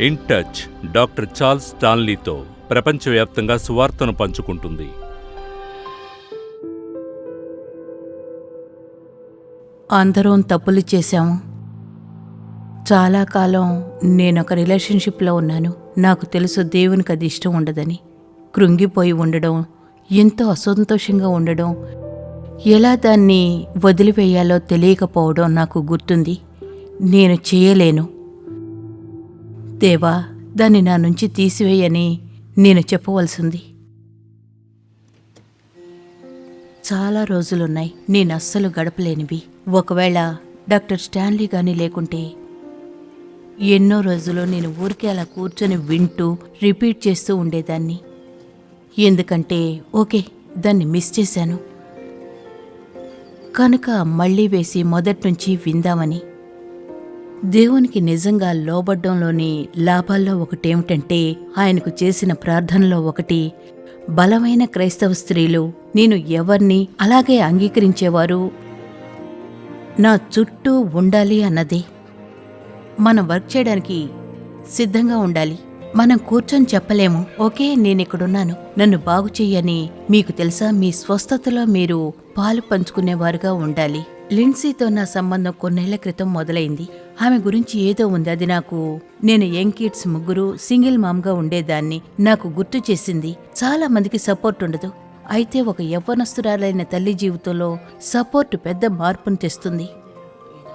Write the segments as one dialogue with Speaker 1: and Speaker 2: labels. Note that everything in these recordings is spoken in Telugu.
Speaker 1: ఇన్ టచ్ డాక్టర్ చార్ల్స్ స్టాన్లీతో ప్రపంచవ్యాప్తంగా సువార్తను పంచుకుంటుంది.
Speaker 2: అందరం తప్పులు చేశాము. చాలా కాలం నేను ఒక రిలేషన్షిప్లో ఉన్నాను. నాకు తెలుసు దేవునికి అది ఇష్టం ఉండదని. కృంగిపోయి ఉండడం ఎంతో అసంతోషంగా ఉండడం ఎలా దాన్ని వదిలివేయాలో తెలియకపోవడం నాకు గుర్తుంది. నేను చేయలేను. దేవా దాన్ని నా నుంచి తీసివేయని నేను చెప్పవలసింది. చాలా రోజులున్నాయి నేను అస్సలు గడపలేనివి. ఒకవేళ డాక్టర్ స్టాన్లీ గాని లేకుంటే ఎన్నో రోజులు నేను ఊరికే అలా కూర్చొని వింటూ రిపీట్ చేస్తూ ఉండేదాన్ని. ఎందుకంటే ఓకే దాన్ని మిస్ చేశాను. కనుక మళ్ళీ వేసి మొదటి నుంచి విందామని. దేవునికి నిజంగా లోబడ్డంలోని లాభాల్లో ఒకటేమిటంటే ఆయనకు చేసిన ప్రార్థనలో ఒకటి బలమైన క్రైస్తవ స్త్రీలు నేను ఎవర్ని అలాగే అంగీకరించేవారు? నా చుట్టూ ఉండాలి అన్నదే. మనం వర్క్ చేయడానికి సిద్ధంగా ఉండాలి. మనం కూర్చొని చెప్పలేము. ఓకే నేనిక్కడున్నాను నన్ను బాగు చెయ్యని మీకు తెలుసా? మీ స్వస్థతలో మీరు పాలు పంచుకునేవారుగా ఉండాలి. లిన్సీతో నా సంబంధం కొన్నేళ్ళ క్రితం మొదలైంది. ఆమె గురించి ఏదో ఉంది. అది నాకు నేను యంగ్ కిడ్స్ ముగ్గురు సింగిల్ మామ్గా ఉండేదాన్ని నాకు గుర్తు చేసింది. చాలా మందికి సపోర్ట్ ఉండదు. అయితే ఒక యవ్వనస్తురాలైన తల్లి జీవితంలో సపోర్ట్ పెద్ద మార్పును తెస్తుంది.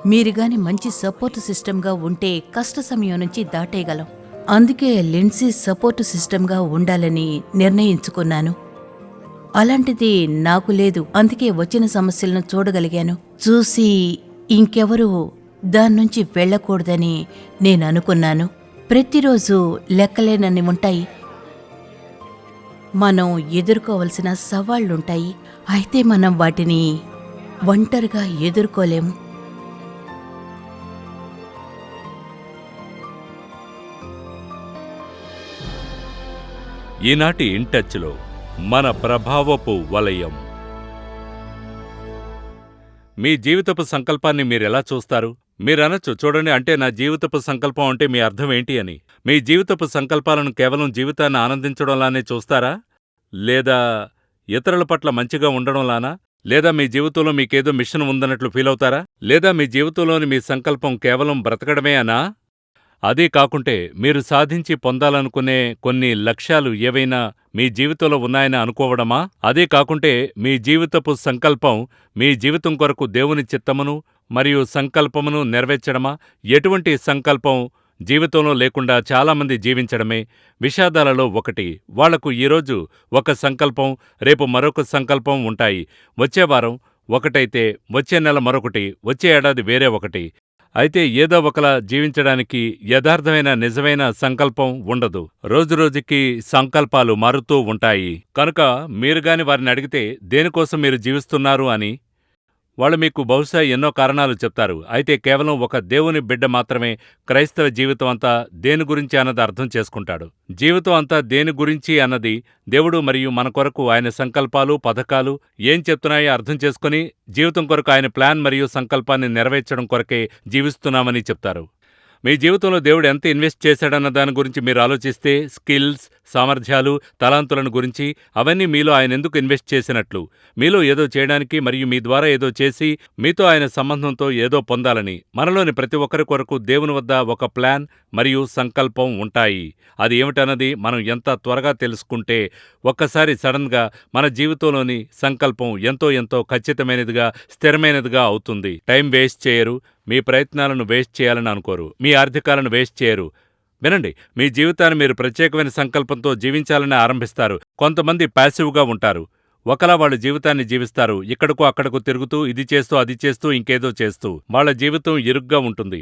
Speaker 2: మీరు గాని మంచి సపోర్ట్ సిస్టమ్గా ఉంటే కష్ట సమయం నుంచి దాటేయగలం. అందుకే లిన్సీ సపోర్ట్ సిస్టమ్గా ఉండాలని నిర్ణయించుకున్నాను. అలాంటిది నాకు లేదు. అందుకే వచ్చిన సమస్యలను చూడగలిగాను. చూసి ఇంకెవరూ దాని నుంచి వెళ్ళకూడదని నేను అనుకున్నాను ప్రతిరోజు లెక్కలేనన్ని ఉంటాయి. మనం ఎదుర్కోవలసిన సవాళ్ళుంటాయి అయితే మనం వాటిని ఒంటరిగా ఎదుర్కోలేము.
Speaker 1: ఈనాటి ఇన్ టచ్లో మన ప్రభావపు వలయం. మీ జీవితపు సంకల్పాన్ని మీరెలా చూస్తారు? మీరనొచ్చు. చూడండి అంటే నా జీవితపు సంకల్పం అంటే మీ అర్థం ఏంటి అని. మీ జీవితపు సంకల్పాలను కేవలం జీవితాన్ని ఆనందించడంలానే చూస్తారా? లేదా ఇతరుల పట్ల మంచిగా ఉండడంలానా? లేదా మీ జీవితంలో మీకేదో మిషన్ ఉందన్నట్లు ఫీల్ అవుతారా లేదా మీ జీవితంలోని మీ సంకల్పం కేవలం బ్రతకడమే అనా అదే కాకుంటే మీరు సాధించి పొందాలనుకునే కొన్ని లక్ష్యాలు ఏవైనా మీ జీవితంలో ఉన్నాయని అనుకోవడమా? అదే కాకుంటే మీ జీవితపు సంకల్పం మీ జీవితం కొరకు దేవుని చిత్తమును మరియు సంకల్పమును నెరవేర్చడమా? ఎటువంటి సంకల్పం జీవితంలో లేకుండా చాలామంది జీవించడమే? విషాదాలలో ఒకటి. వాళ్ళకు ఈరోజు ఒక సంకల్పం రేపు మరొక సంకల్పం ఉంటాయి. వచ్చే వారం ఒకటైతే వచ్చే నెల మరొకటి వచ్చే ఏడాది వేరే ఒకటి. అయితే ఏదో ఒకలా జీవించడానికి యథార్థమైన నిజమైన సంకల్పం ఉండదు. రోజురోజుకి సంకల్పాలు మారుతూ ఉంటాయి. కనుక మీరుగాని వారిని అడిగితే దేనికోసం మీరు జీవిస్తున్నారు అని వాళ్ళు మీకు బహుశా ఎన్నో కారణాలు చెప్తారు. అయితే కేవలం ఒక దేవుని బిడ్డ మాత్రమే క్రైస్తవ జీవితం అంతా దేని గురించి అన్నది అర్థం చేసుకుంటాడు. జీవితం అంతా దేని గురించి అన్నది దేవుడు మరియు మన కొరకు ఆయన సంకల్పాలు పథకాలు ఏం చెప్తున్నాయో అర్థం చేసుకుని జీవితం కొరకు ఆయన ప్లాన్ మరియు సంకల్పాన్ని నెరవేర్చడం కొరకే జీవిస్తున్నామని చెప్తారు. మీ జీవితంలో దేవుడు ఎంత ఇన్వెస్ట్ చేశాడన్న దాని గురించి మీరు ఆలోచిస్తే స్కిల్స్ సామర్థ్యాలు తలాంతులను గురించి అవన్నీ మీలో ఆయన ఎందుకు ఇన్వెస్ట్ చేసినట్లు? మీలో ఏదో చేయడానికి మరియు మీ ద్వారా ఏదో చేసి మీతో ఆయన సంబంధంతో ఏదో పొందాలని. మనలోని ప్రతి ఒక్కరి కొరకు దేవుని వద్ద ఒక ప్లాన్ మరియు సంకల్పం ఉంటాయి. అది ఏమిటన్నది మనం ఎంత త్వరగా తెలుసుకుంటే ఒక్కసారి సడన్గా మన జీవితంలోని సంకల్పం ఎంతో ఎంతో ఖచ్చితమైనదిగా స్థిరమైనదిగా అవుతుంది. టైం వేస్ట్ చేయరు. మీ ప్రయత్నాలను వేస్ట్ చేయాలని అనుకోరు. మీ ఆర్థికాలను వేస్ట్ చేయరు. వినండి మీ జీవితాన్ని మీరు ప్రత్యేకమైన సంకల్పంతో జీవించాలని ఆరంభిస్తారు. కొంతమంది ప్యాసివ్గా ఉంటారు. ఒకలా వాళ్ళ జీవితాన్ని జీవిస్తారు. ఇక్కడకు అక్కడకు తిరుగుతూ ఇది చేస్తూ అది చేస్తూ ఇంకేదో చేస్తూ వాళ్ళ జీవితం ఇరుగ్గా ఉంటుంది.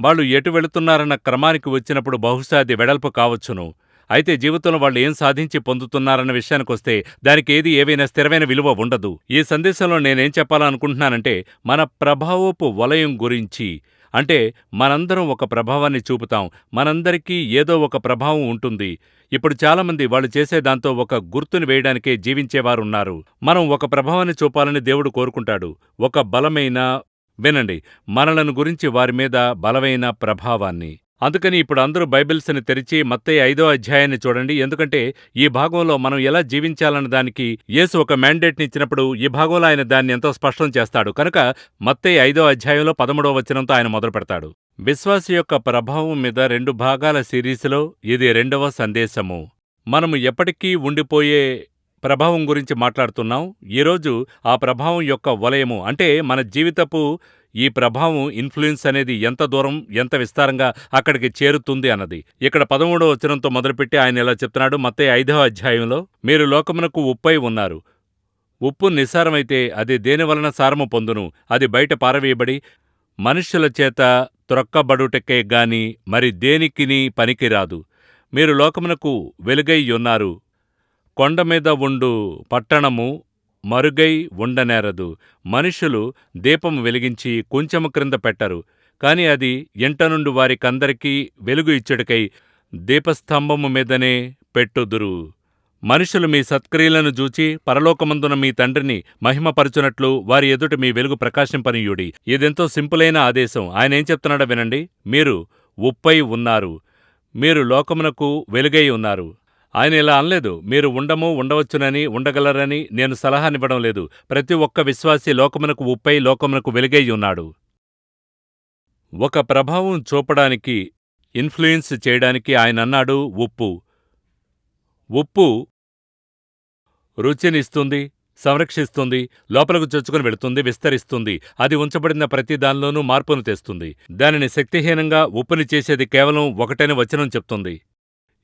Speaker 1: వాళ్ళు ఎటు వెళుతున్నారన్న క్రమానికి వచ్చినప్పుడు బహుశా అది వెడల్పు కావచ్చును. అయితే జీవితంలో వాళ్ళు ఏం సాధించి పొందుతున్నారన్న విషయానికొస్తే దానికి ఏది ఏవైనా స్థిరమైన విలువ ఉండదు. ఈ సందేశంలో నేనేం చెప్పాలనుకుంటున్నానంటే మన ప్రభావపు వలయం గురించి. అంటే మనందరం ఒక ప్రభావాన్ని చూపుతాం. మనందరికీ ఏదో ఒక ప్రభావం ఉంటుంది. ఇప్పుడు చాలామంది వాళ్ళు చేసే దాంతో ఒక గుర్తుని వేయడానికే జీవించేవారున్నారు. మనం ఒక ప్రభావాన్ని చూపాలని దేవుడు కోరుకుంటాడు. ఒక బలమైన వినండి మనలను గురించి వారి మీద బలమైన ప్రభావాన్ని. అందుకని ఇప్పుడు అందరూ బైబిల్స్ని తెరిచి మత్తయ్య ఐదో అధ్యాయాన్ని చూడండి. ఎందుకంటే ఈ భాగంలో మనం ఎలా జీవించాలన్న దానికి యేసు ఒక మ్యాండేట్ని ఇచ్చినప్పుడు ఈ భాగంలో ఆయన దాన్ని ఎంతో స్పష్టం చేస్తాడు. కనుక మత్తయి ఐదో అధ్యాయంలో పదమూడవ వచనంతో ఆయన మొదలు పెడతాడు. విశ్వాస యొక్క ప్రభావం మీద రెండు భాగాల సిరీస్లో ఇది రెండవ సందేశము. మనము ఎప్పటికీ ఉండిపోయే ప్రభావం గురించి మాట్లాడుతున్నాం. ఈరోజు ఆ ప్రభావం యొక్క వలయము అంటే మన జీవితపు ఈ ప్రభావం ఇన్ఫ్లుయెన్స్ అనేది ఎంత దూరం ఎంత విస్తారంగా అక్కడికి చేరుతుంది అన్నది. ఇక్కడ పదమూడవ వచనంతో మొదలుపెట్టి ఆయన ఇలా చెప్తున్నాడు మతే ఐదవ అధ్యాయంలో మీరు లోకమునకు ఉప్పై ఉన్నారు. ఉప్పు నిస్సారమైతే అది దేనివలన సారము పొందును? అది బయట పారవేయబడి మనుష్యుల చేత త్రొక్కబడుటకే గాని మరి దేనికిని పనికిరాదు. మీరు లోకమునకు వెలుగై ఉన్నారు. కొండ మీద ఉండు పట్టణము మరుగై ఉండనేరదు. మనుషులు దీపం వెలిగించి కొంచెము క్రింద పెట్టరు. కాని అది ఎంట నుండి వారికందరికీ వెలుగు ఇచ్చుటకై దీపస్తంభము మీదనే పెట్టుదురు. మనుషులు మీ సత్క్రియలను జూచి పరలోకమందున మీ తండ్రిని మహిమపరచునట్లు వారి ఎదుట మీ వెలుగు ప్రకాశింపనీయుడి. ఇదెంతో సింపులైన ఆదేశం. ఆయన ఏం చెప్తున్నాడో వినండి. మీరు ఉప్పై ఉన్నారు. మీరు లోకమునకు వెలుగై ఉన్నారు. ఆయన ఇలా అనలేదు మీరు ఉండము ఉండవచ్చునని ఉండగలరని నేను సలహానివ్వడం లేదు. ప్రతి ఒక్క విశ్వాసి లోకమునకు ఉప్పై లోకమునకు వెలుగై ఉన్నాడు. ఒక ప్రభావం చూపడానికి ఇన్ఫ్లుయెన్స్ చేయడానికి ఆయన అన్నాడు ఉప్పు. ఉప్పు రుచినిస్తుంది సంరక్షిస్తుంది లోపలకు చొచ్చుకుని వెళుతుంది విస్తరిస్తుంది. అది ఉంచబడిన ప్రతి దానిలోనూ మార్పును తెస్తుంది. దానిని శక్తిహీనంగా ఉప్పుని చేసేది కేవలం ఒకటని వచనం చెప్తుంది.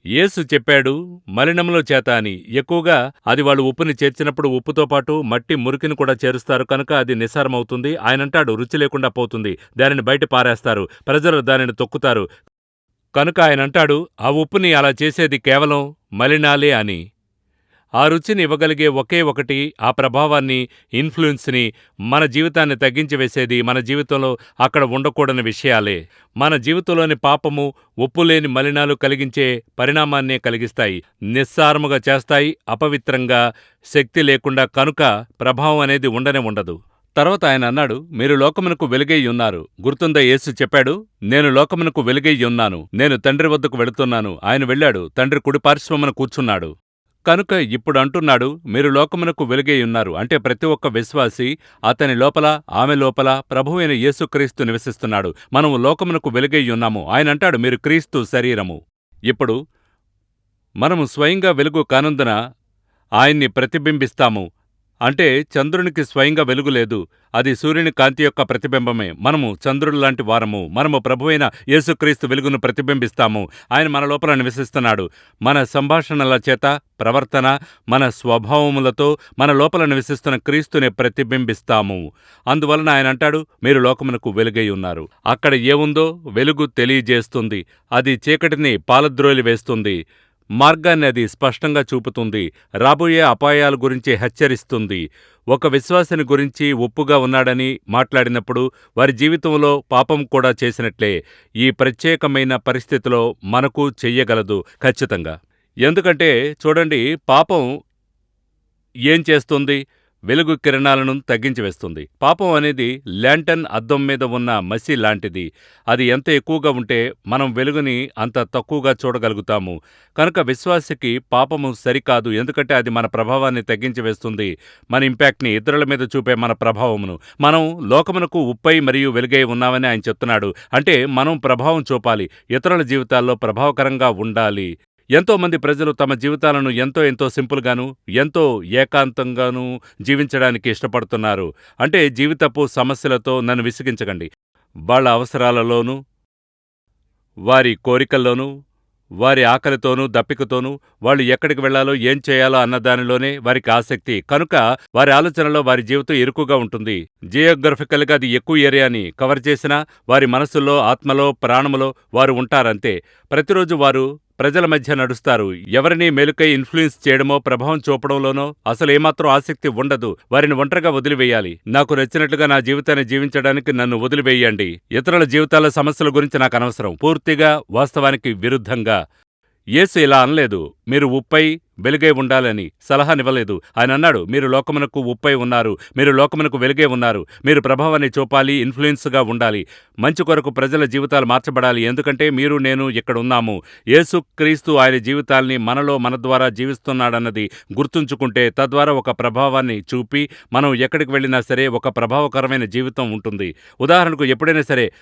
Speaker 1: యేసు చెప్పాడు మలినములో చేత అని. ఎక్కువగా అది వాళ్ళు ఉప్పుని చేర్చినప్పుడు ఉప్పుతో పాటు మట్టి మురికిని కూడా చేరుస్తారు కనుక అది నిస్సారమవుతుంది. ఆయనంటాడు రుచి లేకుండా పోతుంది. దానిని బయట పారేస్తారు ప్రజలు దానిని తొక్కుతారు. కనుక ఆయనంటాడు ఆ ఉప్పుని అలా చేసేది కేవలం మలినాలే అని. ఆ రుచిని ఇవ్వగలిగే ఒకే ఒకటి ఆ ప్రభావాన్ని ఇన్ఫ్లుయెన్స్ని మన జీవితాన్ని తగ్గించి వేసేది మన జీవితంలో అక్కడ ఉండకూడని విషయాలే. మన జీవితంలోని పాపము ఉప్పులేని మలినాలు కలిగించే పరిణామాన్నే కలిగిస్తాయి. నిస్సారముగా చేస్తాయి అపవిత్రంగా శక్తి లేకుండా కనుక ప్రభావం అనేది ఉండనే ఉండదు. తర్వాత ఆయన అన్నాడు మీరు లోకమునకు వెలుగై ఉన్నారు. గుర్తుందా యేసు చెప్పాడు? నేను లోకమునకు వెలుగై ఉన్నాను. నేను తండ్రి వద్దకు వెళుతున్నాను. ఆయన వెళ్ళాడు తండ్రి కుడి పార్శ్వమున కూర్చున్నాడు. కనుక ఇప్పుడు అంటున్నాడు మీరు లోకమునకు వెలుగేయున్నారు అంటే ప్రతి ఒక్క విశ్వాసి అతని లోపల ఆమె లోపల ప్రభువైన యేసుక్రీస్తు నివసిస్తున్నాడు. మనము లోకమునకు వెలుగేయున్నాము ఆయన అంటాడు మీరు క్రీస్తు శరీరము. ఇప్పుడు మనము స్వయంగా వెలుగు కానందున ఆయన్ని ప్రతిబింబిస్తాము. అంటే చంద్రునికి స్వయంగా వెలుగు లేదు. అది సూర్యుని కాంతి యొక్క ప్రతిబింబమే. మనము చంద్రుడు లాంటి వారము. మనము ప్రభువైన యేసుక్రీస్తు వెలుగును ప్రతిబింబిస్తాము. ఆయన మన లోపల నివసిస్తున్నాడు. మన సంభాషణల చేత ప్రవర్తన మన స్వభావములతో మన లోపల నివసిస్తున్న క్రీస్తుని ప్రతిబింబిస్తాము. అందువలన ఆయన అంటాడు మీరు లోకమునకు వెలుగై ఉన్నారు. అక్కడ ఏముందో వెలుగు తెలియజేస్తుంది. అది చీకటిని పాలద్రోలి వేస్తుంది. మార్గాన్ని అది స్పష్టంగా చూపుతుంది. రాబోయే అపాయాల గురించి హెచ్చరిస్తుంది. ఒక విశ్వాసిని గురించి ఒప్పుగా ఉన్నాడని మాట్లాడినప్పుడు వారి జీవితంలో పాపం కూడా చేసినట్లే. ఈ ప్రత్యేకమైన పరిస్థితిలో మనకు చెయ్యగలదు ఖచ్చితంగా. ఎందుకంటే చూడండి పాపం ఏం చేస్తుంది? వెలుగు కిరణాలను తగ్గించి వేస్తుంది పాపం అనేది ల్యాంటన్ అద్దం మీద ఉన్న మసి లాంటిది. అది ఎంత ఎక్కువగా ఉంటే మనం వెలుగుని అంత తక్కువగా చూడగలుగుతాము. కనుక విశ్వాసకి పాపము సరికాదు. ఎందుకంటే అది మన ప్రభావాన్ని తగ్గించి వేస్తుంది మన ఇంపాక్ట్ని ఇతరుల మీద చూపే మన ప్రభావమును. మనం లోకమునకు ఉప్పై మరియు వెలుగై ఉన్నామని ఆయన చెప్తున్నాడు. అంటే మనం ప్రభావం చూపాలి. ఇతరుల జీవితాల్లో ప్రభావకరంగా ఉండాలి. ఎంతోమంది ప్రజలు తమ జీవితాలను ఎంతో ఎంతో సింపుల్గాను ఎంతో ఏకాంతంగాను జీవించడానికి ఇష్టపడుతున్నారు. అంటే జీవితపు సమస్యలతో నన్ను విసిగించకండి. వాళ్ళ అవసరాలలోనూ వారి కోరికల్లోనూ వారి ఆకలితోనూ దప్పికతోనూ వాళ్ళు ఎక్కడికి వెళ్ళాలో ఏం చేయాలో అన్న దానిలోనే వారికి ఆసక్తి. కనుక వారి ఆలోచనలో వారి జీవితం ఇరుకుగా ఉంటుంది. జియోగ్రఫికల్గా అది ఎక్కువ ఏరియాని కవర్ చేసినా వారి మనసుల్లో ఆత్మలో ప్రాణములో వారు ఉంటారంతే. ప్రతిరోజు వారు ప్రజల మధ్య నడుస్తారు. ఎవరిని మెలుకై ఇన్ఫ్లుయెన్స్ చేయడమో ప్రభావం చూపడంలోనో అసలు ఏమాత్రం ఆసక్తి ఉండదు. వారిని ఒంటరిగా వదిలివేయాలి. నాకు నచ్చినట్లుగా నా జీవితాన్ని జీవించడానికి నన్ను వదిలివేయండి. ఇతరుల జీవితాల సమస్యల గురించి నాకు అనవసరం. పూర్తిగా వాస్తవానికి విరుద్ధంగా యేసు ఇలా అనలేదు మీరు ఉప్పై వెలుగై ఉండాలని సలహానివ్వలేదు. ఆయన అన్నాడు మీరు లోకమునకు ఉప్పై ఉన్నారు మీరు లోకమునకు వెలుగే ఉన్నారు మీరు ప్రభావాన్ని చూపాలి ఇన్ఫ్లుయెన్స్గా ఉండాలి మంచి కొరకు ప్రజల జీవితాలు మార్చబడాలి ఎందుకంటే మీరు నేను ఇక్కడ ఉన్నాము. యేసు క్రీస్తు ఆయన జీవితాల్ని మనలో మన ద్వారా జీవిస్తున్నాడన్నది గుర్తుంచుకుంటే తద్వారా ఒక ప్రభావాన్ని చూపి మనం ఎక్కడికి వెళ్ళినా సరే ఒక ప్రభావకరమైన జీవితం ఉంటుంది. ఉదాహరణకు ఎప్పుడైనా సరే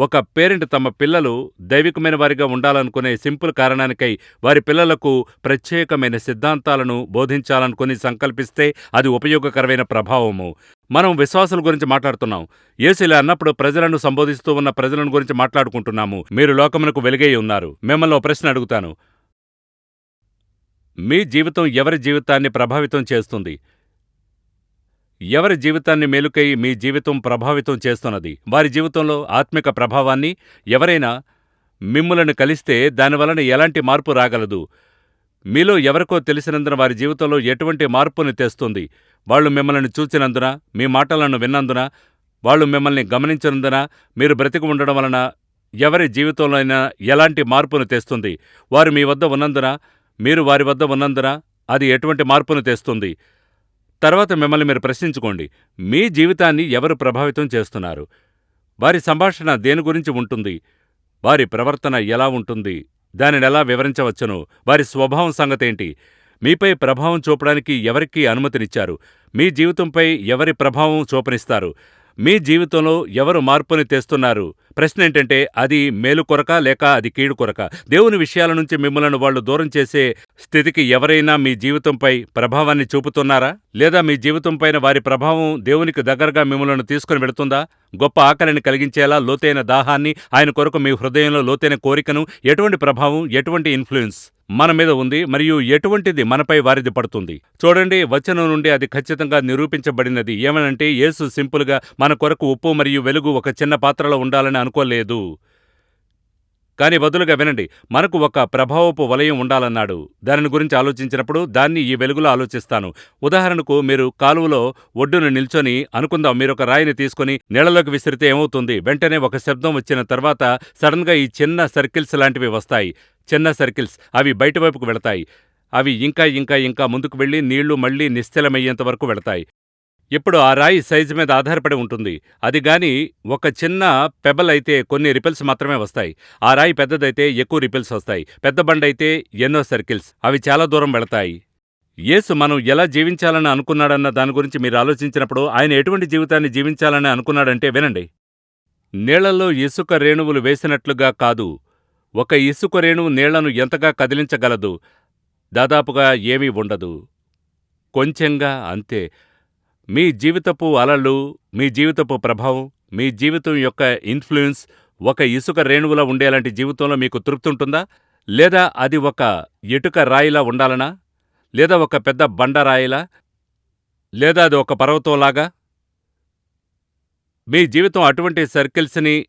Speaker 1: ఒక పేరెంట్ తమ పిల్లలు దైవికమైన వారిగా ఉండాలనుకునే సింపుల్ కారణానికై వారి పిల్లలకు ప్రత్యేకమైన సిద్ధాంతాలను బోధించాలనుకుని సంకల్పిస్తే అది ఉపయోగకరమైన ప్రభావము. మనం విశ్వాసుల గురించి మాట్లాడుతున్నాం. యేసు ఇలా అన్నప్పుడు ప్రజలను సంబోధిస్తూ ఉన్న ప్రజలను గురించి మాట్లాడుకుంటున్నాము. మీరు లోకమునకు వెలుగై ఉన్నారు. మిమ్మల్ని ప్రశ్న అడుగుతాను. మీ జీవితం ఎవరి జీవితాన్ని ప్రభావితం చేస్తుంది? ఎవరి జీవితాన్ని మేలుకై మీ జీవితం ప్రభావితం చేస్తున్నది? వారి జీవితంలో ఆత్మిక ప్రభావాన్ని ఎవరైనా మిమ్ములను కలిస్తే దానివలన ఎలాంటి మార్పు రాగలదు? మీలో ఎవరికో తెలిసినందున వారి జీవితంలో ఎటువంటి మార్పుని తెస్తుంది? వాళ్ళు మిమ్మల్ని చూచినందున మీ మాటలను విన్నందున వాళ్ళు మిమ్మల్ని గమనించినందున మీరు బ్రతికి ఉండడం వలన ఎవరి జీవితంలో అయినా ఎలాంటి మార్పును తెస్తుంది? వారు మీ వద్ద ఉన్నందున మీరు వారి వద్ద ఉన్నందున అది ఎటువంటి మార్పును తెస్తుంది? తర్వాత మిమ్మల్ని మీరు ప్రశ్నించుకోండి. మీ జీవితాన్ని ఎవరు ప్రభావితం చేస్తున్నారు? వారి సంభాషణ దేని గురించి ఉంటుంది? వారి ప్రవర్తన ఎలా ఉంటుంది? దానిని ఎలా వివరించవచ్చును? వారి స్వభావం సంగతేంటి? మీపై ప్రభావం చూపడానికి ఎవరికి అనుమతినిచ్చారు? మీ జీవితంపై ఎవరి ప్రభావం చూపనిస్తారు? మీ జీవితంలో ఎవరు మార్పుని తెస్తున్నారు? ప్రశ్న ఏంటంటే అది మేలు కొరక లేక అది కీడు కొరక. దేవుని విషయాల నుంచి మిమ్మల్ని వాళ్ళు దూరం చేసే స్థితికి ఎవరైనా మీ జీవితంపై ప్రభావాన్ని చూపుతున్నారా? లేదా మీ జీవితంపైన వారి ప్రభావం దేవునికి దగ్గరగా మిమ్మల్ని తీసుకుని వెళుతుందా? గొప్ప ఆకలిని కలిగించేలా లోతైన దాహాన్ని ఆయన కొరకు మీ హృదయంలో లోతైన కోరికను ఎటువంటి ప్రభావం ఎటువంటి ఇన్ఫ్లుయెన్స్ మన మీద ఉంది మరియు ఎటువంటిది మనపై వారిది పడుతుంది. చూడండి వచనం నుండి అది ఖచ్చితంగా నిరూపించబడినది. ఏమనంటే యేసు సింపుల్గా మన కొరకు ఉప్పు మరియు వెలుగు ఒక చిన్న పాత్రలో ఉండాలని అనుకోలేదు. కానీ బదులుగా వినండి మనకు ఒక ప్రభావపు వలయం ఉండాలన్నాడు. దానిని గురించి ఆలోచించినప్పుడు దాన్ని ఈ వెలుగులో ఆలోచిస్తాను. ఉదాహరణకు మీరు కాలువలో ఒడ్డున నిల్చొని అనుకుందాం మీరు ఒక రాయిని తీసుకొని నీళ్ళలోకి విసిరితే ఏమవుతుంది? వెంటనే ఒక శబ్దం వచ్చిన తర్వాత సడన్గా ఈ చిన్న సర్కిల్స్ లాంటివి వస్తాయి. చిన్న సర్కిల్స్. అవి బయటవైపుకు వెళతాయి. అవి ఇంకా ఇంకా ఇంకా ముందుకు వెళ్ళి నీళ్ళు మళ్ళీ నిశ్చలమయ్యేంత వరకు వెళతాయి. ఇప్పుడు ఆ రాయి సైజు మీద ఆధారపడి ఉంటుంది. అది గాని ఒక చిన్న పెబల్ అయితే కొన్ని రిపెల్స్ మాత్రమే వస్తాయి. ఆ రాయి పెద్దదైతే ఎక్కువ రిపెల్స్ వస్తాయి. పెద్ద బండ అయితే ఎన్నో సర్కిల్స్. అవి చాలా దూరం వెళతాయి. యేసు మనం ఎలా జీవించాలని అనుకున్నాడన్న దాని గురించి మీరు ఆలోచించినప్పుడు ఆయన ఎటువంటి జీవితాన్ని జీవించాలని అనుకున్నాడంటే వినండి. నీళ్ళలో ఇసుక రేణువులు వేసినట్లుగా కాదు. ఒక ఇసుక రేణువు నీళ్ళను ఎంతగా కదిలించగలదు? దాదాపుగా ఏమీ ఉండదు. కొంచెంగా అంతే. మీ జీవితపు అలలు మీ జీవితపు ప్రభావం మీ జీవితం యొక్క ఇన్ఫ్లుయెన్స్ ఒక ఇసుక రేణువులా ఉండేలాంటి జీవితంలో మీకు తృప్తుంటుందా లేదా అది ఒక ఇటుక రాయిలా ఉండాలనా? లేదా ఒక పెద్ద బండ రాయిలా? లేదా అది ఒక పర్వతంలాగా? మీ జీవితం అటువంటి సర్కిల్స్ని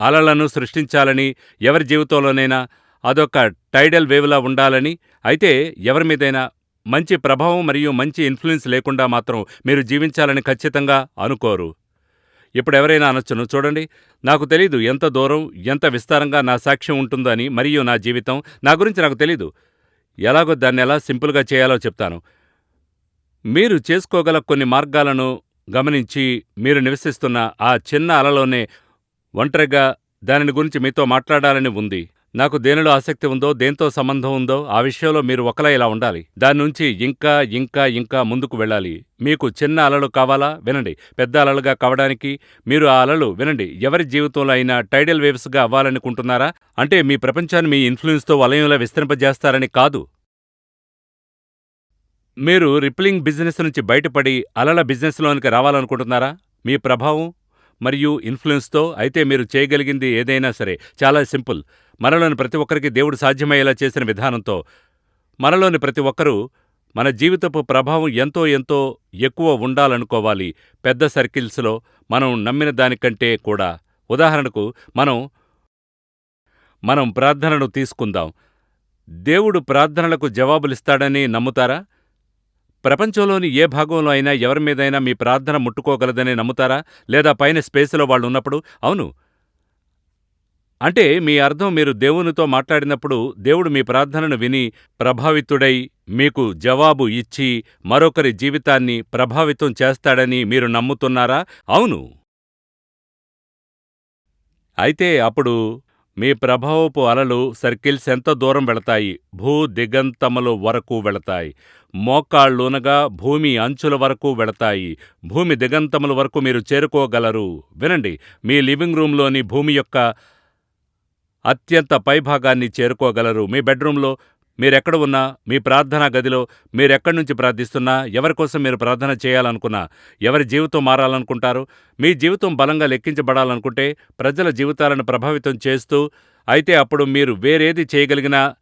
Speaker 1: అలలను సృష్టించాలని ఎవరి జీవితంలోనైనా అదొక టైడల్ వేవ్లా ఉండాలని అయితే ఎవరి మీదైనా మంచి ప్రభావం మరియు మంచి ఇన్ఫ్లుయెన్స్ లేకుండా మాత్రం మీరు జీవించాలని ఖచ్చితంగా అనుకోరు. ఇప్పుడు ఎవరైనా అనొచ్చును చూడండి. నాకు తెలీదు ఎంత దూరం ఎంత విస్తారంగా నా సాక్ష్యం ఉంటుందని మరియు నా జీవితం. నా గురించి నాకు తెలీదు. ఎలాగో దాన్ని ఎలా సింపుల్గా చేయాలో చెప్తాను. మీరు చేసుకోగల కొన్ని మార్గాలను గమనించి మీరు నివసిస్తున్న ఆ చిన్న అలలోనే ఒంటరిగా దానిని గురించి మీతో మాట్లాడాలని ఉంది. నాకు దేనిలో ఆసక్తి ఉందో దేంతో సంబంధం ఉందో ఆ విషయంలో మీరు ఒకలా ఇలా ఉండాలి. దాని నుంచి ఇంకా ఇంకా ఇంకా ముందుకు వెళ్ళాలి. మీకు చిన్న అలలు కావాలా? వినండి. పెద్ద అలలుగా కావడానికి మీరు ఆ అలలు వినండి ఎవరి జీవితంలో అయినా టైడల్ వేవ్స్గా అవ్వాలనుకుంటున్నారా? అంటే మీ ప్రపంచాన్ని మీ ఇన్ఫ్లుయెన్స్తో వలయంలో విస్తరింపజేస్తారని కాదు. మీరు రిప్లింగ్ బిజినెస్ నుంచి బయటపడి అలల బిజినెస్లోనికి రావాలనుకుంటున్నారా? మీ ప్రభావం మరియు ఇన్ఫ్లుయెన్స్తో అయితే మీరు చేయగలిగింది ఏదైనా సరే. చాలా సింపుల్. మనలోని ప్రతి ఒక్కరికి దేవుడు సాధ్యమయ్యేలా చేసిన విధానంతో. మనలోని ప్రతి ఒక్కరూ మన జీవితపు ప్రభావం ఎంతో ఎంతో ఎక్కువ ఉండాలనుకోవాలి. పెద్ద సర్కిల్స్లో మనం నమ్మిన దానికంటే కూడా. ఉదాహరణకు మనం మనం ప్రార్థనను తీసుకుందాం. దేవుడు ప్రార్థనలకు జవాబులిస్తాడని నమ్ముతారా? ప్రపంచంలోని ఏ భాగంలో అయినా ఎవరి మీదైనా మీ ప్రార్థన ముట్టుకోగలదని నమ్ముతారా? లేదా పైన స్పేస్లో వాళ్ళు ఉన్నప్పుడు? అవును. అంటే మీ అర్థం మీరు దేవునితో మాట్లాడినప్పుడు దేవుడు మీ ప్రార్థనను విని ప్రభావితుడై మీకు జవాబు ఇచ్చి మరొకరి జీవితాన్ని ప్రభావితం చేస్తాడని మీరు నమ్ముతున్నారా? అవును. అయితే అప్పుడు మీ ప్రభావపు అలలు సర్కిల్స్ ఎంత దూరం వెళతాయి? భూ దిగంతముల వరకు వెళతాయి. మోకాళ్ళూనగా భూమి అంచుల వరకు వెళతాయి. భూమి దిగంతముల వరకు మీరు చేరుకోగలరు. వినండి మీ లివింగ్ రూమ్లోని భూమి యొక్క అత్యంత పైభాగాన్ని చేరుకోగలరు. మీ బెడ్రూమ్లో మీరెక్కడ ఉన్నా మీ ప్రార్థనా గదిలో మీరెక్కడి నుంచి ప్రార్థిస్తున్నా ఎవరి కోసం మీరు ప్రార్థన చేయాలనుకున్నా ఎవరి జీవితం మారాలనుకుంటారు మీ జీవితం బలంగా లెక్కించబడాలనుకుంటే ప్రజల జీవితాలను ప్రభావితం చేస్తూ అయితే అప్పుడు మీరు వేరేది చేయగలిగినా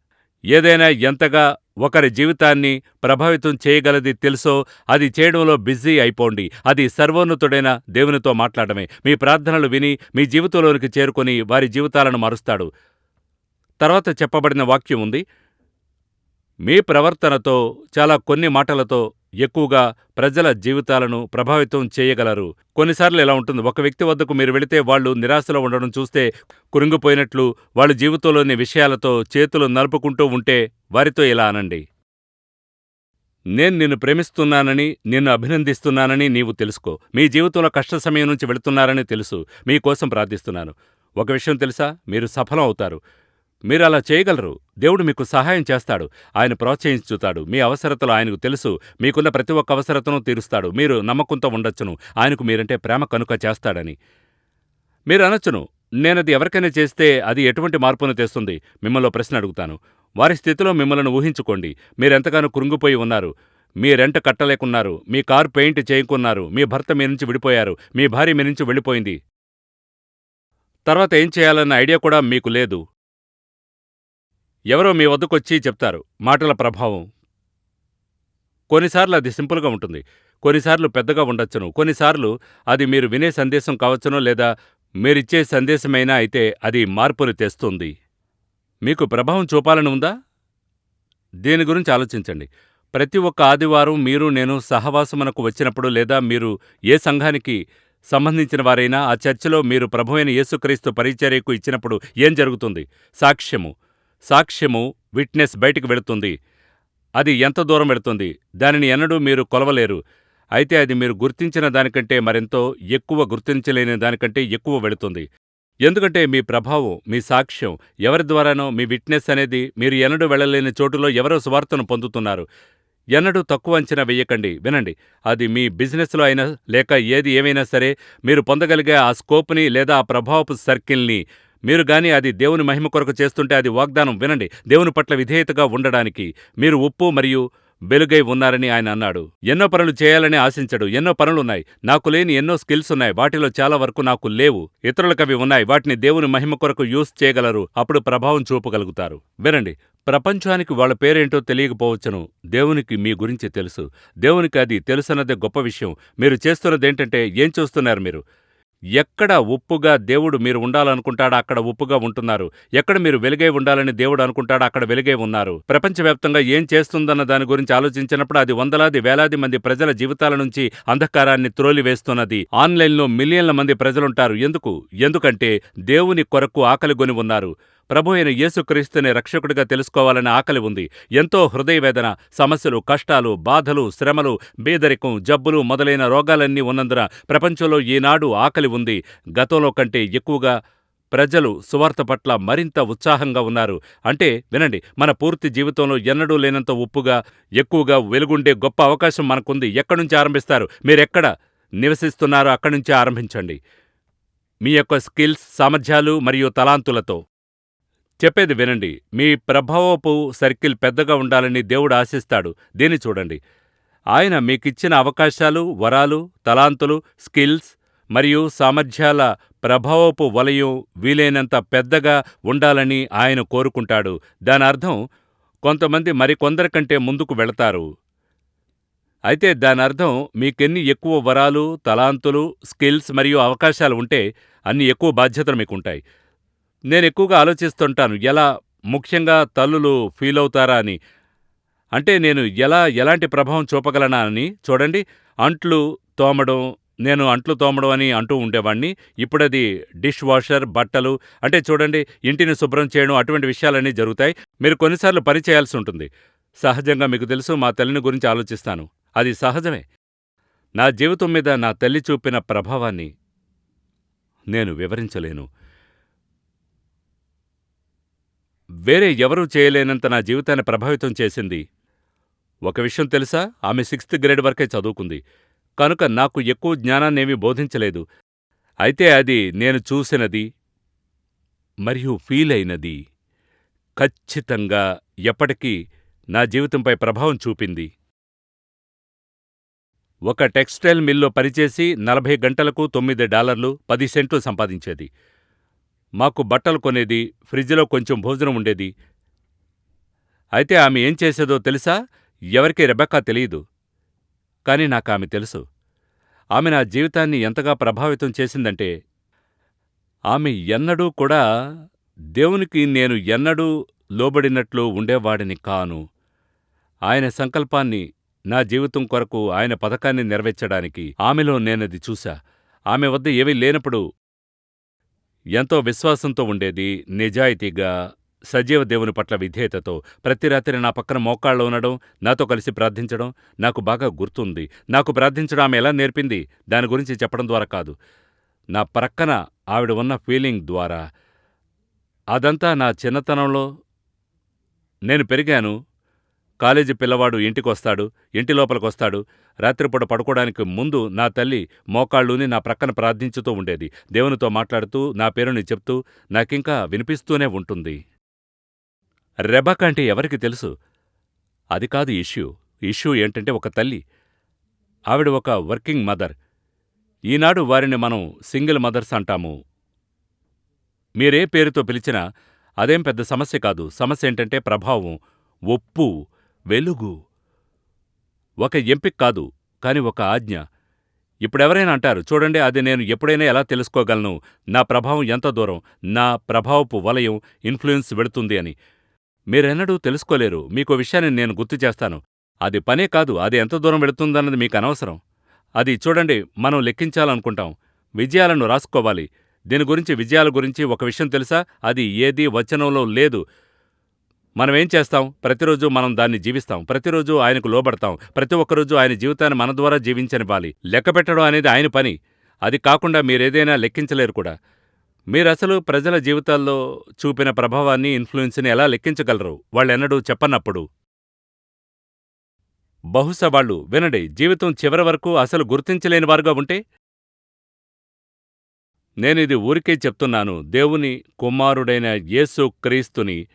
Speaker 1: ఏదైనా ఎంతగా ఒకరి జీవితాన్ని ప్రభావితం చేయగలది తెలుసో అది చేయడంలో బిజీ అయిపోండి. అది సర్వోన్నతుడైన దేవునితో మాట్లాడమే. మీ ప్రార్థనలు విని మీ జీవితంలోనికి చేరుకొని వారి జీవితాలను మారుస్తాడు. తర్వాత చెప్పబడిన వాక్యం ఉంది. మీ ప్రవర్తనతో చాలా కొన్ని మాటలతో ఎక్కువగా ప్రజల జీవితాలను ప్రభావితం చేయగలరు. కొన్నిసార్లు ఇలా ఉంటుంది. ఒక వ్యక్తి వద్దకు మీరు వెళితే వాళ్ళు నిరాశలో ఉండడం చూస్తే కురింగిపోయినట్లు వాళ్ళ జీవితంలోని విషయాలతో చేతులు నలుపుకుంటూ ఉంటే వారితో ఇలా అనండి. నేను నిన్ను ప్రేమిస్తున్నానని నిన్ను అభినందిస్తున్నానని నీవు తెలుసుకో. మీ జీవితంలో కష్ట సమయం నుంచి వెళుతున్నారని తెలుసు. మీకోసం ప్రార్థిస్తున్నాను. ఒక విషయం తెలుసా? మీరు సఫలం అవుతారు. మీరు అలా చేయగలరు. దేవుడు మీకు సహాయం చేస్తాడు. ఆయన ప్రోత్సహించుతాడు. మీ అవసరతలు ఆయనకు తెలుసు. మీకున్న ప్రతి ఒక్క అవసరతను తీరుస్తాడు. మీరు నమ్మకంతో ఉండొచ్చును. ఆయనకు మీరంటే ప్రేమ కనుక చేస్తాడని. మీరు అనొచ్చును. నేనది ఎవరికైనా చేస్తే అది ఎటువంటి మార్పును తెస్తుంది? మిమ్మల్ని ప్రశ్న అడుగుతాను. వారి స్థితిలో మిమ్మల్ని ఊహించుకోండి. మీరెంతగానో కృంగిపోయి ఉన్నారు. మీ రెంట కట్టలేకున్నారు. మీ కారు పెయింట్ చేయకున్నారు. మీ భర్త మీ నుంచి విడిపోయారు. మీ భార్య మీ నుంచి వెళ్ళిపోయింది. తర్వాత ఏం చేయాలన్న ఐడియా కూడా మీకు లేదు. ఎవరో మీ వద్దకొచ్చి చెప్తారు మాటల ప్రభావం. కొన్నిసార్లు అది సింపుల్గా ఉంటుంది కొన్నిసార్లు పెద్దగా ఉండొచ్చును. కొన్నిసార్లు అది మీరు వినే సందేశం కావచ్చునో లేదా మీరిచ్చే సందేశమైనా అయితే అది మార్పుని తెస్తుంది. మీకు ప్రభావం చూపాలని ఉందా? దీని గురించి ఆలోచించండి. ప్రతి ఒక్క ఆదివారం మీరు నేను సహవాసమునకు వచ్చినప్పుడు లేదా మీరు ఏ సంఘానికి సంబంధించిన వారైనా ఆ చర్చలో మీరు ప్రభువైన యేసుక్రీస్తు పరిచర్యకు ఇచ్చినప్పుడు ఏం జరుగుతుంది? సాక్ష్యము. సాక్ష్యము విట్నెస్ బయటికి వెళుతుంది. అది ఎంత దూరం వెళుతుంది? దానిని ఎన్నడూ మీరు కొలవలేరు. అయితే అది మీరు గుర్తించిన దానికంటే మరెంతో ఎక్కువ గుర్తించలేని దానికంటే ఎక్కువ వెళుతుంది. ఎందుకంటే మీ ప్రభావం మీ సాక్ష్యం ఎవరి ద్వారానో మీ విట్నెస్ అనేది మీరు ఎన్నడూ వెళ్ళలేని చోటులో ఎవరో సువార్తను పొందుతున్నారు. ఎన్నడూ తక్కువ అంచనా వెయ్యకండి వినండి. అది మీ బిజినెస్లో అయినా లేక ఏది ఏమైనా సరే మీరు పొందగలిగే ఆ స్కోప్ని లేదా ఆ ప్రభావపు సర్కిల్ని మీరు గాని అది దేవుని మహిమ కొరకు చేస్తుంటే అది వాగ్దానం వినండి. దేవుని పట్ల విధేయతగా ఉండడానికి మీరు ఉప్పు మరియు వెలుగై ఉన్నారని ఆయన అన్నాడు. ఎన్నో పనులు చేయాలని ఆశించడు. ఎన్నో పనులున్నాయి నాకు లేని ఎన్నో స్కిల్స్ ఉన్నాయి. వాటిలో చాలా వరకు నాకు లేవు. ఇతరులకవి ఉన్నాయి. వాటిని దేవుని మహిమ కొరకు యూస్ చేయగలరు. అప్పుడు ప్రభావం చూపగలుగుతారు. వినండి. ప్రపంచానికి వాళ్ళ పేరేంటో తెలియకపోవచ్చును. దేవునికి మీ గురించి తెలుసు. దేవునికి అది తెలుసన్నదే గొప్ప విషయం. మీరు చేస్తున్నదేంటంటే ఏం చూస్తున్నారు మీరు? ఎక్కడ ఉప్పుగా దేవుడు మీరు ఉండాలనుకుంటాడో అక్కడ ఉప్పుగా ఉంటున్నారు. ఎక్కడ మీరు వెలుగై ఉండాలని దేవుడు అనుకుంటాడో అక్కడ వెలుగై ఉన్నారు. ప్రపంచవ్యాప్తంగా ఏం చేస్తుందన్న దాని గురించి ఆలోచించినప్పుడు అది వందలాది వేలాది మంది ప్రజల జీవితాల నుంచి అంధకారాన్ని త్రోలివేస్తున్నది. ఆన్లైన్లో మిలియన్ల మంది ప్రజలుంటారు. ఎందుకు? ఎందుకంటే దేవుని కొరకు ఆకలిగొని ఉన్నారు. ప్రభు అయిన యేసుక్రీస్తుని రక్షకుడిగా తెలుసుకోవాలని ఆకలి ఉంది. ఎంతో హృదయవేదన సమస్యలు కష్టాలు బాధలు శ్రమలు బీదరికం జబ్బులు మొదలైన రోగాలన్నీ ఉన్నందున ప్రపంచంలో ఈనాడు ఆకలి ఉంది. గతంలో కంటే ఎక్కువగా ప్రజలు సువార్త పట్ల మరింత ఉత్సాహంగా ఉన్నారు. అంటే వినండి మన పూర్తి జీవితంలో ఎన్నడూ లేనంత ఉప్పుగా ఎక్కువగా వెలుగుండే గొప్ప అవకాశం మనకుంది. ఎక్కడి నుంచి ఆరంభిస్తారు? మీరెక్కడ నివసిస్తున్నారో అక్కడి నుంచే ఆరంభించండి. మీ యొక్క స్కిల్స్ సామర్థ్యాలు మరియు తలాంతులతో. చెప్పేది వినండి. మీ ప్రభావపు సర్కిల్ పెద్దగా ఉండాలని దేవుడు ఆశిస్తాడు. దీన్ని చూడండి. ఆయన మీకిచ్చిన అవకాశాలు వరాలు తలాంతులు స్కిల్స్ మరియు సామర్థ్యాల ప్రభావపు వలయం వీలైనంత పెద్దగా ఉండాలని ఆయన కోరుకుంటాడు. దాని అర్థం కొంతమంది మరికొందరికంటే ముందుకు వెళతారు. అయితే దాని అర్థం మీకెన్ని ఎక్కువ వరాలు తలాంతులు స్కిల్స్ మరియు అవకాశాలు ఉంటే అన్ని ఎక్కువ బాధ్యతలు మీకుంటాయి. నేను ఎక్కువగా ఆలోచిస్తుంటాను ఎలా ముఖ్యంగా తల్లులు ఫీల్ అవుతారా అని. అంటే నేను ఎలా ఎలాంటి ప్రభావం చూపగలనా అని చూడండి. అంట్లు తోమడం నేను అంట్లు తోమడం అని అంటూ ఉండేవాణ్ణి. ఇప్పుడది డిష్ వాషర్ బట్టలు అంటే చూడండి ఇంటిని శుభ్రం చేయడం అటువంటి విషయాలన్నీ జరుగుతాయి. మీరు కొన్నిసార్లు పని చేయాల్సి ఉంటుంది. సహజంగా మీకు తెలుసు మా తల్లిని గురించి ఆలోచిస్తాను. అది సహజమే. నా జీవితం మీద నా తల్లి చూపిన ప్రభావాన్ని నేను వివరించలేను. వేరే ఎవరూ చేయలేనంత నా జీవితాన్ని ప్రభావితం చేసింది. ఒక విషయం తెలుసా? ఆమె సిక్స్త్ గ్రేడ్ వరకే చదువుకుంది. కనుక నాకు ఎక్కువ జ్ఞానాన్నేమీ బోధించలేదు. అయితే అది నేను చూసినది మరియు ఫీల్ అయినది ఖచ్చితంగా ఎప్పటికీ నా జీవితంపై ప్రభావం చూపింది. ఒక టెక్స్టైల్ మిల్లో పనిచేసి నలభై గంటలకు తొమ్మిది డాలర్లు పది సెంట్లు సంపాదించేది. మాకు బట్టలు కొనేది ఫ్రిడ్జ్లో కొంచెం భోజనం ఉండేది. అయితే ఆమె ఏం చేసేదో తెలుసా? ఎవరికీ రెబెక్కా తెలియదు. కానీ నాకు ఆమె తెలుసు. ఆమె నా జీవితాన్ని ఎంతగా ప్రభావితం చేసిందంటే ఆమె ఎన్నడూ కూడా దేవునికి నేను ఎన్నడూ లోబడినట్లు ఉండేవాడిని కాను. ఆయన సంకల్పాన్ని నా జీవితం కొరకు ఆయన పథకాన్ని నెరవేర్చడానికి ఆమెలో నేనది చూశా. ఆమె వద్ద ఏమీ లేనప్పుడు ఎంతో విశ్వాసంతో ఉండేది నిజాయితీగా సజీవ దేవుని పట్ల విధేయతతో ప్రతి రాత్రి నా పక్కన మోకాళ్ళు ఉండడం నాతో కలిసి ప్రార్థించడం నాకు బాగా గుర్తుంది. నాకు ప్రార్థించడం ఆమె ఎలా నేర్పింది దాని గురించి చెప్పడం ద్వారా కాదు. నా ప్రక్కన ఆవిడ ఉన్న ఫీలింగ్ ద్వారా అదంతా నా చిన్నతనంలో నేను పెరిగాను. కాలేజీ పిల్లవాడు ఇంటికొస్తాడు ఇంటి లోపలికొస్తాడు. రాత్రిపూట పడుకోవడానికి ముందు నా తల్లి మోకాళ్ళుని నా ప్రక్కన ప్రార్థించుతూ ఉండేది. దేవునితో మాట్లాడుతూ నా పేరుని చెప్తూ నాకింకా వినిపిస్తూనే ఉంటుంది. రెబక్ అంటే ఎవరికి తెలుసు? అది కాదు ఇష్యూ. ఇష్యూ ఏంటంటే ఒక తల్లి. ఆవిడ ఒక వర్కింగ్ మదర్. ఈనాడు వారిని మనం సింగిల్ మదర్స్ అంటాము. మీరే పేరుతో పిలిచినా అదేం పెద్ద సమస్య కాదు. సమస్య ఏంటంటే ప్రభావం ఒప్పు వెలుగు. ఒక ఎంపిక కాదు కాని ఒక ఆజ్ఞ. ఇప్పుడెవరైనా అంటారు చూడండి అది నేను ఎప్పుడైనా ఎలా తెలుసుకోగలను? నా ప్రభావం ఎంత దూరం? నా ప్రభావపు వలయం ఇన్ఫ్లుయెన్స్ వెడుతుంది అని. మీరెన్నడూ తెలుసుకోలేరు. మీకో విషయాన్ని నేను గుర్తు చేస్తాను. అది పనే కాదు అది ఎంత దూరం వెళుతుందన్నది మీకు అనవసరం. అది చూడండి మనం లెక్కించాలనుకుంటాం. విజయాలను రాసుకోవాలి. దీని గురించి విజయాల గురించి ఒక విషయం తెలుసా? అది ఏదీ వచనంలో లేదు. మనమేం చేస్తాం? ప్రతిరోజు మనం దాన్ని జీవిస్తాం. ప్రతిరోజు ఆయనకు లోబడతాం. ప్రతి ఒక్కరోజు ఆయన జీవితాన్ని మన ద్వారా జీవించనివ్వాలి. లెక్క పెట్టడం అనేది ఆయన పని. అది కాకుండా మీరేదైనా లెక్కించలేరు కూడా. మీరసలు ప్రజల జీవితాల్లో చూపిన ప్రభావాన్ని ఇన్ఫ్లుయెన్స్ని ఎలా లెక్కించగలరు? వాళ్ళెన్నడూ చెప్పనప్పుడు. బహుశా వాళ్ళు వినండి జీవితం చివరి వరకు అసలు గుర్తించలేని వారుగా ఉంటే? నేనిది ఊరికే చెప్తున్నాను. దేవుని కుమారుడైన యేసు క్రీస్తుని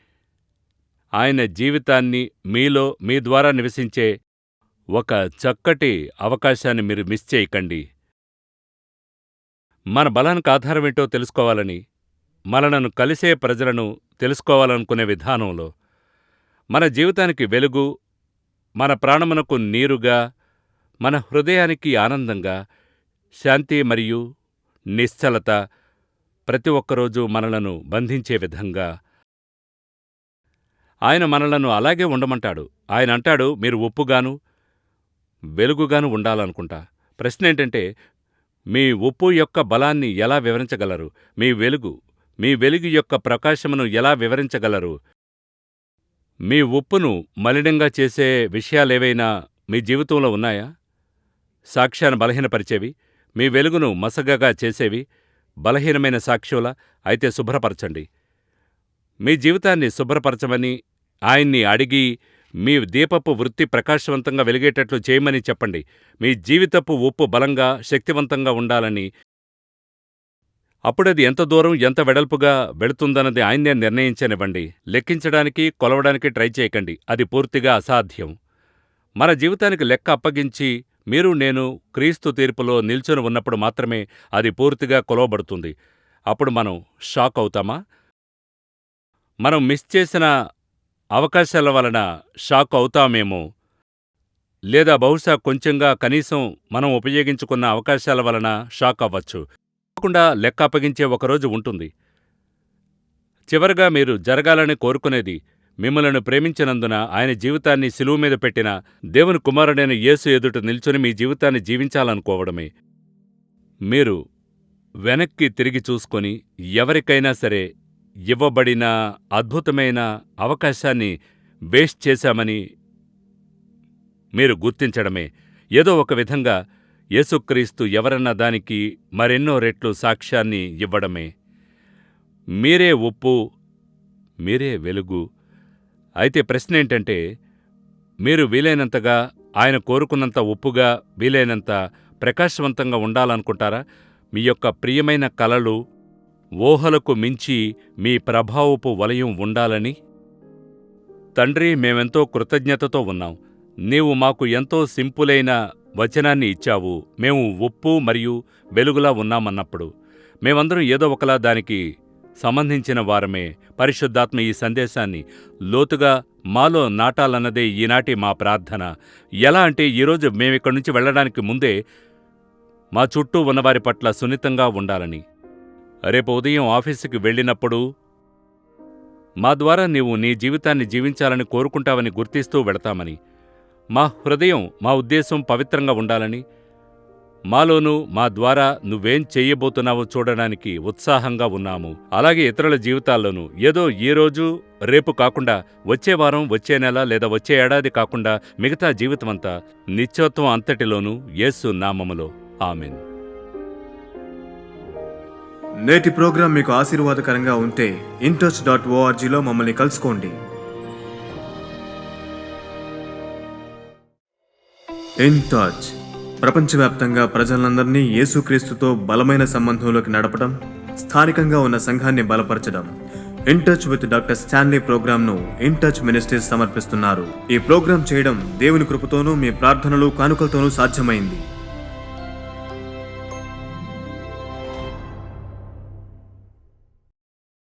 Speaker 1: ఆయన జీవితాన్ని మీలో మీ ద్వారా నివసించే ఒక చక్కటి అవకాశాన్ని మీరు మిస్ చేయకండి. మన బలానికి ఆధారమేంటో తెలుసుకోవాలని మనలను కలిసే ప్రజలను తెలుసుకోవాలనుకునే విధానంలో మన జీవితానికి వెలుగు మన ప్రాణమునకు నీరుగా మన హృదయానికి ఆనందంగా శాంతి మరియు నిశ్చలత ప్రతి ఒక్కరోజు మనలను బంధించే విధంగా ఆయన మనలను అలాగే ఉండమంటాడు. ఆయన అంటాడు మీరు ఉప్పుగాను వెలుగుగాను ఉండాలనుకుంటా. ప్రశ్న ఏంటంటే మీ ఉప్పు యొక్క బలాన్ని ఎలా వివరించగలరు? మీ వెలుగు మీ వెలుగు యొక్క ప్రకాశమును ఎలా వివరించగలరు? మీ ఉప్పును మలినంగా చేసే విషయాలేవైనా మీ జీవితంలో ఉన్నాయా? సాక్ష్యాన్ని బలహీనపరిచేవి మీ వెలుగును మసగగా చేసేవి బలహీనమైన సాక్ష్యుల అయితే శుభ్రపరచండి. మీ జీవితాన్ని శుభ్రపరచమని ఆయన్ని అడిగి మీ దీపపు వృత్తి ప్రకాశవంతంగా వెలిగేటట్లు చేయమని చెప్పండి. మీ జీవితపు ఉప్పు బలంగా శక్తివంతంగా ఉండాలని. అప్పుడది ఎంత దూరం ఎంత వెడల్పుగా వెళుతుందన్నది ఆయన్నే నిర్ణయించనివ్వండి. లెక్కించడానికి కొలవడానికి ట్రై చేయకండి. అది పూర్తిగా అసాధ్యం. మన జీవితానికి లెక్క అప్పగించి మీరు నేను క్రీస్తు తీర్పులో నిల్చొని ఉన్నప్పుడు మాత్రమే అది పూర్తిగా కొలవబడుతుంది. అప్పుడు మనం షాక్ అవుతామా? మనం మిస్ చేసిన అవకాశాల వలన షాక్ అవుతామేమో. లేదా బహుశా కొంచెంగా కనీసం మనం ఉపయోగించుకున్న అవకాశాల వలన షాక్ అవ్వచ్చు. తప్పకుండా లెక్క అప్పగించే ఒకరోజు ఉంటుంది. చివరగా మీరు జరగాలని కోరుకునేది మిమ్మలను ప్రేమించినందున ఆయన జీవితాన్ని సిలువు మీద పెట్టిన దేవుని కుమారుడైన యేసు ఎదుట నిల్చుని మీ జీవితాన్ని జీవించాలనుకోవడమే. మీరు వెనక్కి తిరిగి చూసుకొని ఎవరికైనా సరే ఇవ్వబడిన అద్భుతమైన అవకాశాన్ని వేస్ట్ చేశామని మీరు గుర్తించడమే. ఏదో ఒక విధంగా యేసుక్రీస్తు ఎవరన్న దానికి మరెన్నో రెట్లు సాక్ష్యాన్ని ఇవ్వడమే. మీరే ఉప్పు మీరే వెలుగు. అయితే ప్రశ్న ఏంటంటే మీరు వీలైనంతగా ఆయన కోరుకున్నంత ఉప్పుగా వీలైనంత ప్రకాశవంతంగా ఉండాలనుకుంటారా? మీ యొక్క ప్రియమైన కలలు ఊహలకు మించి మీ ప్రభావపు వలయం ఉండాలని? తండ్రి మేమెంతో కృతజ్ఞతతో ఉన్నాం. నీవు మాకు ఎంతో సింపులైన వచనాన్ని ఇచ్చావు. మేము ఉప్పు మరియు వెలుగులా ఉన్నామన్నప్పుడు. మేమందరం ఏదో ఒకలా దానికి సంబంధించిన వారమే. పరిశుద్ధాత్మ ఈ సందేశాన్ని లోతుగా మాలో నాటాలన్నదే ఈనాటి మా ప్రార్థన. ఎలా అంటే ఈరోజు మేమిక్కడి నుంచి వెళ్ళడానికి ముందే మా చుట్టూ ఉన్నవారి పట్ల సున్నితంగా ఉండాలని. రేపు ఉదయం ఆఫీసుకి వెళ్ళినప్పుడు మా ద్వారా నీవు నీ జీవితాన్ని జీవించాలని కోరుకుంటావని గుర్తిస్తూ వెళతామని. మా హృదయం మా ఉద్దేశం పవిత్రంగా ఉండాలని. మాలోనూ మా ద్వారా నువ్వేం చెయ్యబోతున్నావో చూడడానికి ఉత్సాహంగా ఉన్నాము. అలాగే ఇతరుల జీవితాల్లోనూ. ఏదో ఈ రోజు రేపు కాకుండా వచ్చే వారం వచ్చే నెల లేదా వచ్చే ఏడాది కాకుండా మిగతా జీవితమంతా నిత్యత్వం అంతటిలోనూ యేసు నామములో. ఆమెన్.
Speaker 3: నేటి ప్రోగ్రాం మీకు ఆశీర్వాదకరంగా ఉంటే ఇంటచ్ డాట్ ఓఆర్జీలో మమ్మల్ని కలుసుకోండి. ఇన్ టచ్ ప్రపంచవ్యాప్తంగా ప్రజలందరినీ యేసుక్రీస్తుతో బలమైన సంబంధంలోకి నడపడం స్థానికంగా ఉన్న సంఘాన్ని బలపరచడం. In touch with doctor Stanley ప్రోగ్రామ్ను ఇన్ టచ్ మినిస్ట్రీస్ సమర్పిస్తున్నారు. ఈ ప్రోగ్రాం చేయడం దేవుని కృపతోనూ మీ ప్రార్థనలు కానుకలతోనూ సాధ్యమైంది.